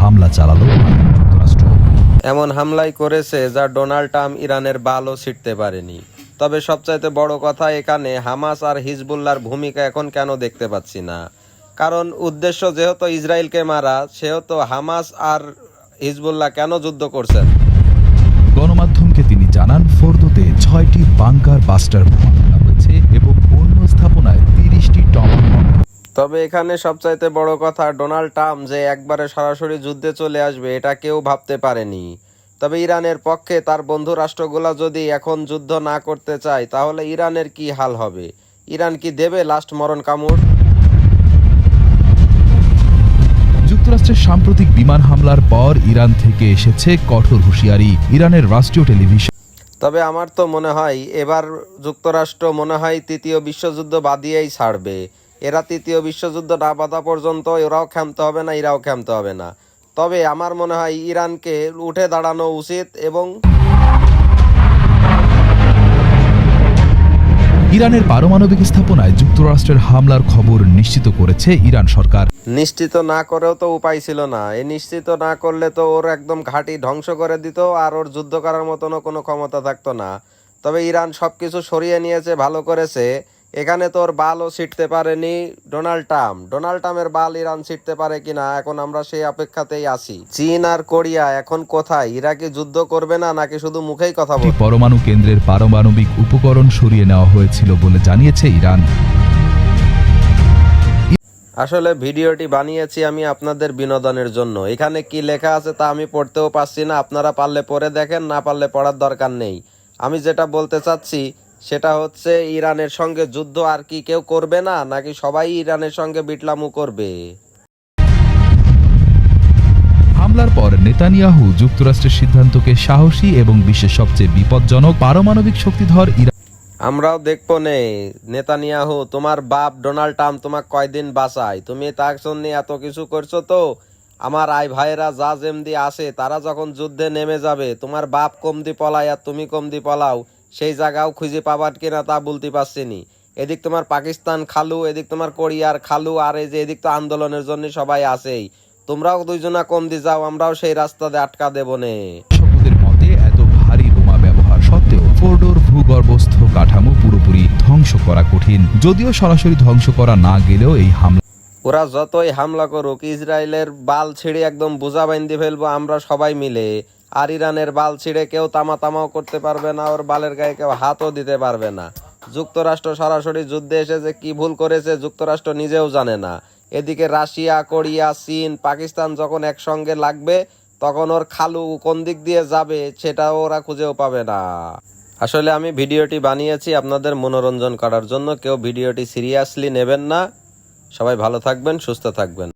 হামলা চালালো মার্কিন যুক্তরাষ্ট্র। এমন হামলাই করেছে যা ডোনাল্ড ট্রাম্প ইরানের বালও ছিটতে পারেনি। তবে সবচাইতে বড় কথা এখানে হামাস আর হিজবুল্লার ভূমিকা এখন কেন দেখতে পাচ্ছি না। কারণ উদ্দেশ্য যেহেতু ইসরায়েলকে মারা সেহেতু হামাস আর হিজবুল্লাহ কেন যুদ্ধ করছেন? গণমাধ্যমকে তিনি জানান ফোর্দোতে ছয়টি বাংকার বাস্টার বোমা ফেলা হয়েছে এবং অন্য স্থাপনায় তিরিশটি টমাহক তবে এখানে সবচাইতে বড় কথা ডোনাল্ড ট্রাম্প যে একবারে সরাসরি যুদ্ধে চলে আসবে এটা কেউ ভাবতে পারেনি। তবে ইরানের পক্ষে তার বন্ধু রাষ্ট্রগুলো যদি এখন যুদ্ধ না করতে চায় তাহলে ইরানের কি হাল হবে? ইরান কি দেবে লাস্ট মরণ কামড়? যুক্তরাষ্ট্রের সাম্প্রতিক বিমান হামলার পর ইরান থেকে এসেছে কঠোর হুঁশিয়ারি ইরানের রাষ্ট্রীয় টেলিভিশন। তবে আমার তো মনে হয় এবার যুক্তরাষ্ট্র মনে হয় তৃতীয় বিশ্বযুদ্ধ বাদিয়েই ছাড়বে। এরা তৃতীয় বিশ্বযুদ্ধ না বাঁধা পর্যন্ত এরাও ক্ষামতে হবে না এরাও ক্ষামতে হবে না। তবে আমার মনে হয় ইরানকে উঠে দাঁড়ানো উচিত এবং ইরানের পারমাণবিক স্থাপনায় যুক্তরাষ্ট্রের হামলার খবর নিশ্চিত করেছে ইরান সরকার। নিশ্চিত না করেও তো উপায় ছিল না। এই নিশ্চিত না করলে তো ওর একদম ঘাঁটি ধ্বংস করে দিত আর ওর যুদ্ধ করার মতনও কোনো ক্ষমতা থাকতো না। তবে ইরান সব কিছু সরিয়ে নিয়েছে ভালো করেছে। এখানে তোর বালও ছিটতে পারেনি ডোনাল্ড ট্রাম্প। ডোনাল্ড ট্রাম্পের বাল ইরান ছিটতে পারে কিনা এখন আমরা সেই অপেক্ষাতেই আছি। চীন আর কোরিয়া এখন কোথায়? ইরাকে যুদ্ধ করবে না নাকি শুধু মুখেই কথা বলবে? পরমাণু কেন্দ্রের পারমাণবিক উপকরণ সরিয়ে নেওয়া হয়েছিল বলে জানিয়েছে ইরান। আসলে ভিডিওটি বানিয়েছি আমি আপনাদের বিনোদনের জন্য। এখানে কি লেখা আছে তা আমি পড়তেও পারছি না আপনারা পারলে পড়ে দেখেন না পারলে পড়ার দরকার নেই। আমি যেটা বলতে চাচ্ছি সেটা হচ্ছে ইরানের সঙ্গে যুদ্ধ আর কি কেউ করবে না নাকি সবাই ইরানের সঙ্গে বিটলামু করবে? হামলার পর নেতানিয়াহু যুক্তরাষ্ট্রের সিদ্ধান্তকে সাহসী এবং বিশ্বের সবচেয়ে বিপজ্জনক পারমাণবিক শক্তিধর ইরান আমরাও দেখব নে নেতানিয়াহু তোমার বাপ ডোনাল্ড ট্রাম্প তোমার কয়দিন বাঁচায়? তুমি তার জন্য এত কিছু করছ তো। আমার আই ভাইয়েরা যা যেমদি আসে তারা যখন যুদ্ধে নেমে যাবে তোমার বাপ কমদি পলায় আর তুমি কমদি পলাও। সেই জায়গাও খুঁজে পাবার কিনা তা বলতে পারছি নি এদিক তোমার পাকিস্তান খালু এদিক তোমার কোরিয়ার খালু আর এই যে এদিক তো আন্দোলনের জন্য সবাই আছেই। তোমরাও দুইজনা কমদি যাও আমরাও সেই রাস্তাতে আটকা দেবো নে। মতে এত ভারী বোমা ব্যবহার সত্ত্বেও ফোর্ডোর ভূগর্ভস্থ কাঠামো পুরোপুরি ধ্বংস করা কঠিন। যদিও সরাসরি ধ্বংস করা না গেলেও এই হামলা ওরা যতই হামলা করুক ইসরায়েলের বাল ছিঁড়ে একদম বোঝা বাইন্ধে ফেলব আমরা সবাই মিলে। আর ইরানের বাল ছিঁড়ে কেউ তামা তামাও করতে পারবে না, ওর বালের গায়ে কেউ হাতও দিতে পারবে না। যুক্তরাষ্ট্র সরাসরি যুদ্ধে এসে যে কি ভুল করেছে যুক্তরাষ্ট্র নিজেও জানে না। এদিকে রাশিয়া, কোরিয়া, চীন, পাকিস্তান যখন একসঙ্গে লাগবে, তখন ওর খালু কোন দিক দিয়ে যাবে সেটাও ওরা খুঁজেও পাবে না। আসলে আমি ভিডিওটি বানিয়েছি আপনাদের মনোরঞ্জন করার জন্য, কেউ ভিডিওটি সিরিয়াসলি নেবেন না। সবাই ভালো থাকবেন, সুস্থ থাকবেন।